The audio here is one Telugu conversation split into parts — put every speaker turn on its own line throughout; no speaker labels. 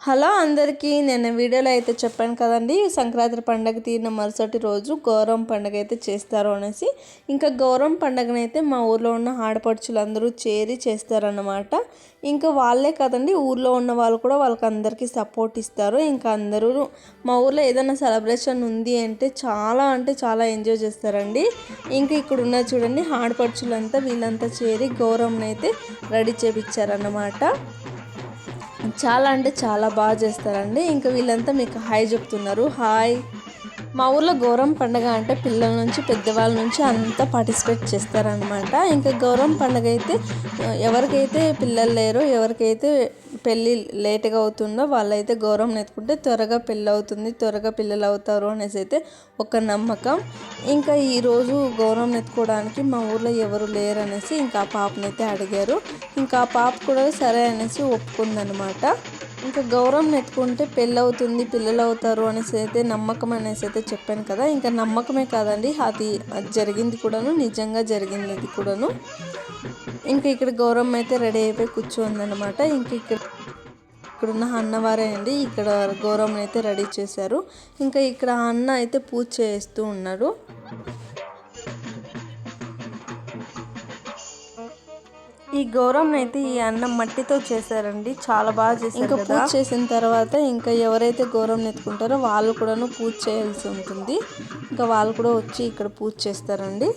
హలో అందరికీ నేను వీడియోలో అయితే చెప్పాను కదండి సంక్రాంతి పండగ తీరిన మరుసటి రోజు గౌరవం పండగ అయితే చేస్తారు అనేసి. ఇంకా గౌరవం పండగనైతే మా ఊర్లో ఉన్న ఆడపడుచులు అందరూ చేరి చేస్తారన్నమాట. ఇంకా వాళ్ళే కదండి ఊర్లో ఉన్న వాళ్ళు కూడా వాళ్ళకి అందరికీ సపోర్ట్ ఇస్తారు. ఇంకా అందరూ మా ఊర్లో ఏదైనా సెలబ్రేషన్ ఉంది అంటే చాలా అంటే చాలా ఎంజాయ్ చేస్తారండి. ఇంకా ఇక్కడ ఉన్న చూడండి ఆడపడుచులంతా వీళ్ళంతా చేరి గౌరవం అయితే రెడీ చేపించారన్నమాట చాలా అంటే చాలా బాగా చేస్తారండి. ఇంకా వీళ్ళంతా మీకు హాయ్ చెప్తున్నారు. హాయ్. మా ఊర్లో గౌరవం పండగ అంటే పిల్లల నుంచి పెద్దవాళ్ళ నుంచి అంతా పార్టిసిపేట్ చేస్తారనమాట ఇంకా గౌరవం పండగ అయితే ఎవరికైతే పిల్లలు లేరో ఎవరికైతే పెళ్ళి లేట్గా అవుతుందో వాళ్ళైతే గౌరవం ఎత్తుకుంటే త్వరగా పెళ్ళి అవుతుంది త్వరగా పిల్లలు అవుతారు అనేసి అయితే ఒక నమ్మకం. ఇంకా ఈరోజు గౌరవం ఎత్తుకోవడానికి మా ఊర్లో ఎవరు లేరు అనేసి ఇంకా ఆ పాపనైతే అడిగారు. ఇంకా ఆ పాప కూడా సరే అనేసి ఒప్పుకుందనమాట. ఇంకా గౌరవం ఎత్తుకుంటే పెళ్ళి అవుతుంది పిల్లలు అవుతారు అనేసి అయితే నమ్మకం అనేసి అయితే చెప్పాను కదా. ఇంకా నమ్మకమే కాదండి అది అది జరిగింది కూడాను నిజంగా జరిగింది అది కూడాను. ఇంకా ఇక్కడ గౌరవం అయితే రెడీ అయిపోయి కూర్చోందనమాట ఇంక ఇక్కడ ఇక్కడున్న అన్నవారే అండి. ఇక్కడ గౌరవం అయితే రెడీ చేశారు. ఇంకా ఇక్కడ అన్న అయితే పూజ చేస్తూ ఉన్నారు ఈ గౌరవం అయితే ఈ అన్నం మట్టితో చేశారండి. చాలా బాగా చేశారు ఇంకా పూజ చేసిన తర్వాత ఇంకా ఎవరైతే గౌరవం ఎత్తుకుంటారో వాళ్ళు కూడాను పూజ చేయాల్సి ఉంటుంది. ఇంకా వాళ్ళు కూడా వచ్చి ఇక్కడ పూజ చేస్తారండి.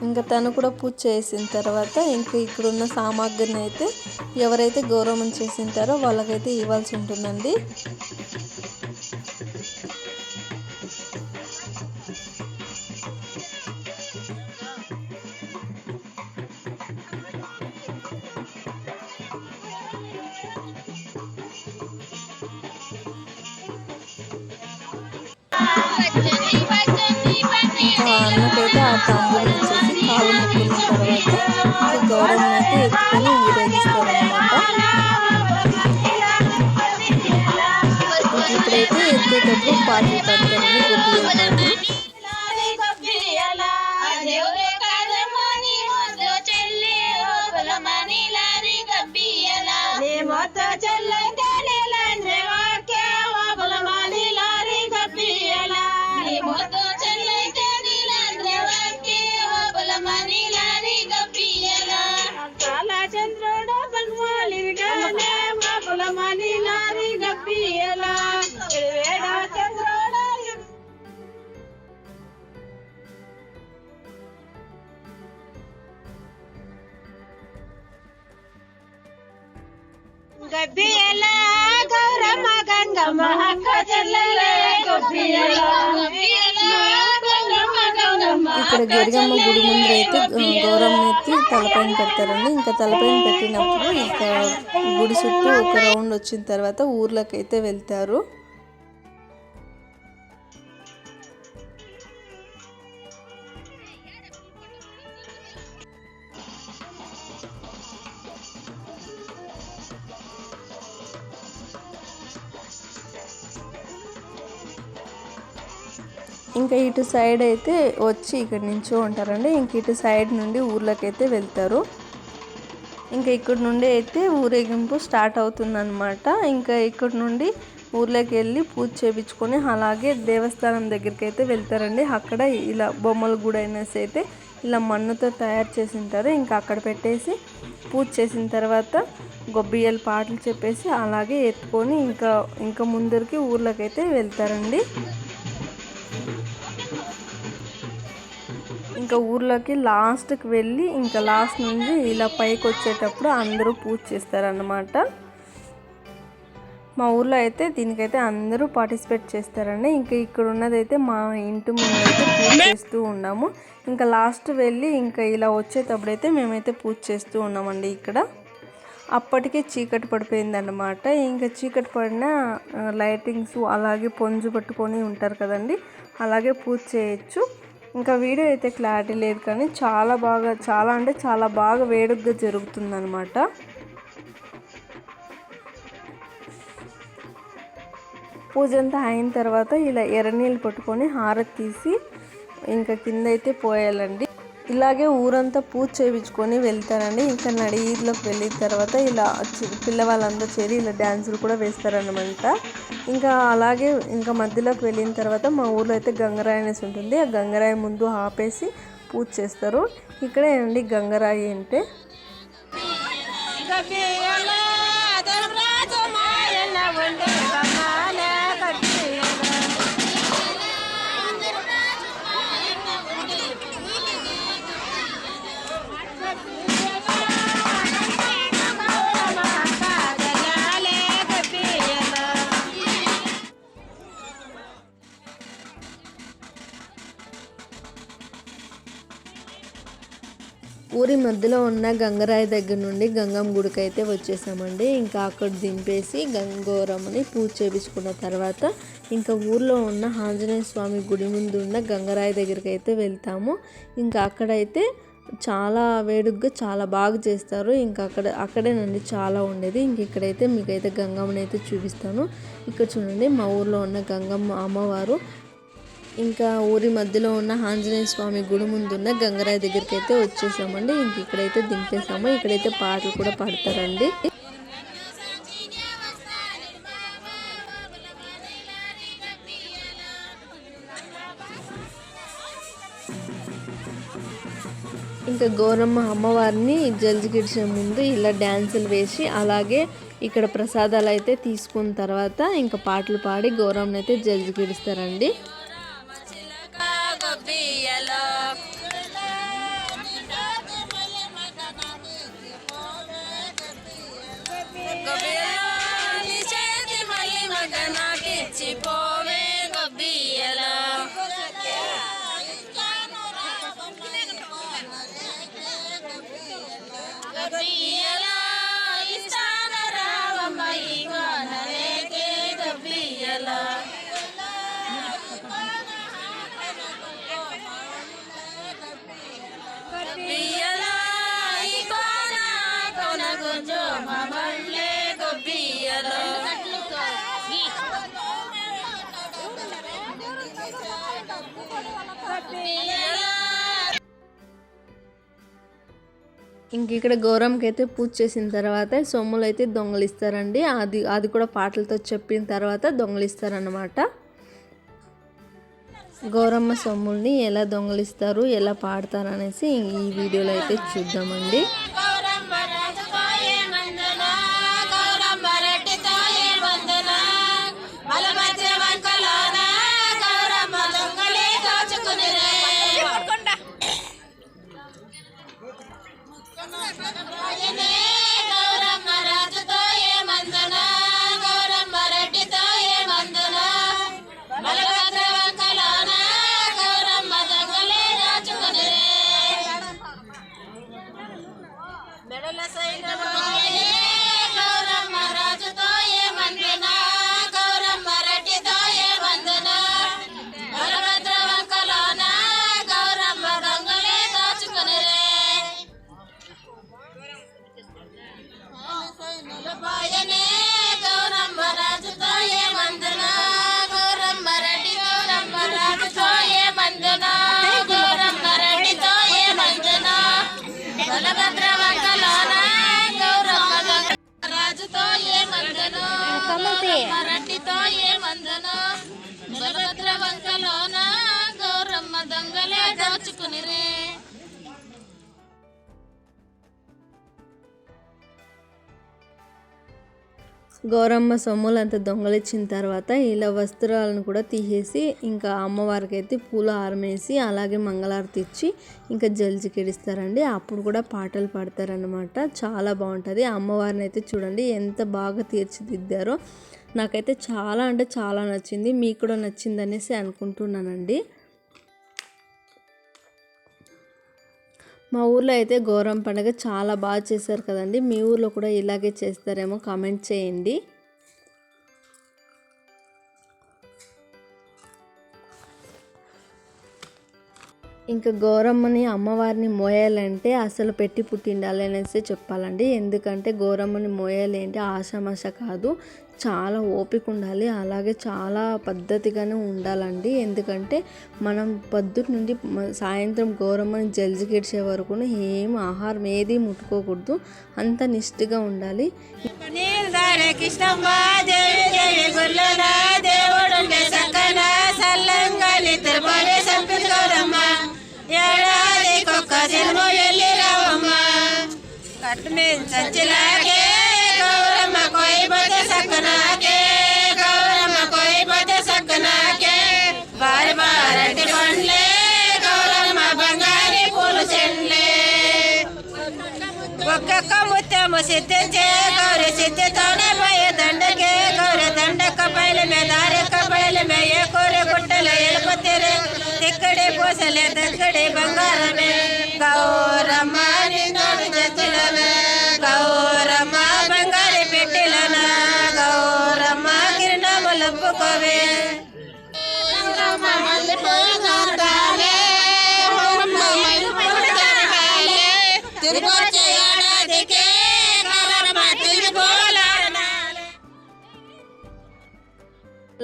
ఇంకా తను కూడా పూజ చేసిన తర్వాత ఇంకా ఇక్కడున్న సామాగ్రిని అయితే ఎవరైతే గౌరవం చేసింటారో వాళ్ళకైతే ఇవ్వాల్సి ఉంటుందండి. అన్నకైతే ఆ తాంబూలం ఇచ్చేసి కాలు మొక్కున్న తర్వాత ఇంకా గౌరవం అయితే ఎత్తుకొని ఊరేగిస్తారనమాట ఇప్పుడైతే ఎత్తేటప్పుడు పాటలు పాడతారండి గొబ్బియ్యల
గబ్బియల గౌరమ్మ గంగమ్మ అక్క చెల్లెలే గబ్బియల.
ఇక్కడ గరిగమ్మ గుడి ముందు అయితే గౌరవం ఎత్తి తలపైన పెడతారండి. ఇంకా తలపైన పెట్టినప్పుడు ఇంకా గుడి చుట్టూ ఒక రౌండ్ వచ్చిన తర్వాత ఊర్లోకి అయితే వెళ్తారు. ఇంకా ఇటు సైడ్ అయితే వచ్చి ఇక్కడ నుంచో ఉంటారండి. ఇంక ఇటు సైడ్ నుండి ఊర్లోకైతే వెళ్తారు. ఇంకా ఇక్కడ నుండి అయితే ఊరేగింపు స్టార్ట్ అవుతుందన్నమాట. ఇంకా ఇక్కడ నుండి ఊర్లోకి వెళ్ళి పూజ చేయించుకొని అలాగే దేవస్థానం దగ్గరికి అయితే వెళ్తారండి. అక్కడ ఇలా బొమ్మల గుడి అయినేసి అయితే ఇలా మన్నుతో తయారు చేసింటారు. ఇంకా అక్కడ పెట్టేసి పూజ చేసిన తర్వాత గొబ్బియ్యల పాటలు చెప్పేసి అలాగే ఎత్తుకొని ఇంకా ఇంకా ముందరికి ఊర్లోకి అయితే వెళ్తారండి. ఇంకా ఊర్లోకి లాస్ట్కి వెళ్ళి ఇంకా లాస్ట్ నుంచి ఇలా పైకి వచ్చేటప్పుడు అందరూ పూజ చేస్తారన్నమాట. మా ఊర్లో అయితే దీనికైతే అందరూ పార్టిసిపేట్ చేస్తారండి. ఇంకా ఇక్కడ ఉన్నదైతే మా ఇంటి ముందు అయితే పూజ చేస్తూ ఉన్నాము. ఇంకా లాస్ట్ వెళ్ళి ఇంకా ఇలా వచ్చేటప్పుడు అయితే మేమైతే పూజ చేస్తూ ఉన్నామండి ఇక్కడ. అప్పటికే చీకటి పడిపోయిందన్నమాట. ఇంకా చీకటి పడిన లైటింగ్స్ అలాగే పొంజు పట్టుకొని ఉంటారు కదండి. అలాగే పూజ చేయొచ్చు. ఇంకా వీడియో అయితే క్లారిటీ లేదు కానీ చాలా బాగా చాలా అంటే చాలా బాగా వేడుకగా జరుగుతుందన్నమాట. పూజ అంతా అయిన తర్వాత ఇలా ఎర్రనీళ్ళు పట్టుకొని హారతి తీసి ఇంకా కింద అయితే పోయాలండి. ఇలాగే ఊరంతా పూజ చేయించుకొని వెళ్తారండి. ఇంకా నడిలోకి వెళ్ళిన తర్వాత ఇలా పిల్లవాళ్ళందరూ చేరి ఇలా డ్యాన్సులు కూడా వేస్తారనమాట ఇంకా అలాగే ఇంకా మధ్యలోకి వెళ్ళిన తర్వాత మా ఊర్లో అయితే గంగరాయి అనేసి ఉంటుంది. ఆ గంగరాయి ముందు ఆపేసి పూజ చేస్తారు. ఇక్కడే అండి గంగరాయి అంటే. ఊరి మధ్యలో ఉన్న గంగరాయి దగ్గర నుండి గంగమ్మ గుడికి అయితే వచ్చేసామండి. ఇంకా అక్కడ దింపేసి గంగోరమ్మని పూజ చేయించుకున్న తర్వాత ఇంకా ఊర్లో ఉన్న ఆంజనేయ స్వామి గుడి ముందు ఉన్న గంగరాయి దగ్గరికి అయితే వెళ్తాము. ఇంకా అక్కడైతే చాలా వేడుగ్గా చాలా బాగా చేస్తారు. ఇంకా అక్కడ అక్కడేనండి చాలా ఉండేది. ఇంక ఇక్కడైతే మీకైతే గంగమ్మని అయితే చూపిస్తాను. ఇక్కడ చూడండి మా ఊర్లో ఉన్న గంగమ్మ అమ్మవారు ఇంకా ఊరి మధ్యలో ఉన్న ఆంజనేయ స్వామి గుడి ముందు ఉన్న గంగరాయ దగ్గరికి అయితే వచ్చేసామండి. ఇంక ఇక్కడైతే దింపేసాము ఇక్కడైతే పాటలు కూడా పాడతారండి. ఇంకా గౌరమ్మ అమ్మవారిని జల్జిగిడిచే ముందు ఇలా డ్యాన్సులు వేసి అలాగే ఇక్కడ ప్రసాదాలు అయితే తీసుకున్న తర్వాత ఇంకా పాటలు పాడి గౌరమ్మని అయితే జల్జిగిడిస్తారండి
గొబ్బియల
ఇంక ఇక్కడ గౌరమ్మకి అయితే పూజ చేసిన తర్వాత సొమ్ములు అయితే దొంగలిస్తారండి. అది అది కూడా పాటలతో చెప్పిన తర్వాత దొంగలిస్తారనమాట గౌరమ్మ సొమ్ముల్ని ఎలా దొంగలిస్తారు ఎలా పాడతారు అనేసి ఈ వీడియోలో అయితే చూద్దామండి.
గౌరమ్మ ఏ మందున బలభద్ర వంకలోన గౌరమ్మ దొంగలే దోచుకుని రే గౌరమ్మ
సొమ్ములంతా దొంగలిచ్చిన తర్వాత ఇలా వస్త్రాలను కూడా తీసేసి ఇంకా అమ్మవారికి అయితే పూల హారమేసి అలాగే మంగళారతి ఇచ్చి ఇంకా జల్జికిడిస్తారండి అప్పుడు కూడా పాటలు పాడతారనమాట చాలా బాగుంటుంది. అమ్మవారిని అయితే చూడండి ఎంత బాగా తీర్చిదిద్దారో. నాకైతే చాలా అంటే చాలా నచ్చింది. మీకు కూడా నచ్చింది అనేసి అనుకుంటున్నానండి. మా ఊర్లో అయితే గౌరవం పండుగ చాలా బాగా చేశారు కదండి. మీ ఊర్లో కూడా ఇలాగే చేస్తారేమో కామెంట్ చేయండి. ఇంకా గౌరమ్మని అమ్మవారిని మోయాలంటే అసలు పెట్టి పుట్టిండాలి అనేసి చెప్పాలండి. ఎందుకంటే గౌరమ్మని మోయాలి అంటే ఆషామాష కాదు. చాలా ఓపిక ఉండాలి. అలాగే చాలా పద్ధతిగానే ఉండాలండి. ఎందుకంటే మనం పొద్దుటి నుండి సాయంత్రం సాయంత్రం గౌరమ్మని జల్జిగిడ్చే వరకు ఏం ఆహారం ఏది ముట్టుకోకూడదు. అంత నిష్ఠగా ఉండాలి.
నీల్దారే కృష్ణమ్మ కోయిపోతే సక్కనాకే గౌరమ్మ కోయిపోతే సక్కనాకే బారి బారటి పండ్లే గౌరమ్మ బంగారి పూలు చెండ్లే ఒక్కొక్క ముత్యము సిద్ధించే గౌరి సిద్ధితోనే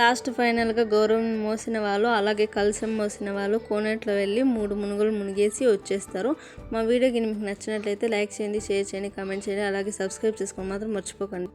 లాస్ట్ ఫైనల్గా గౌరవం మోసిన వాళ్ళు అలాగే కలసం మోసిన వాళ్ళు కోనేట్లో వెళ్ళి మూడు మునుగులు మునిగేసి వచ్చేస్తారు. మా వీడియో మీకు నచ్చినట్లయితే లైక్ చేయండి షేర్ చేయండి కామెంట్ చేయండి అలాగే సబ్స్క్రైబ్ చేసుకోవడం మాత్రం మర్చిపోకండి.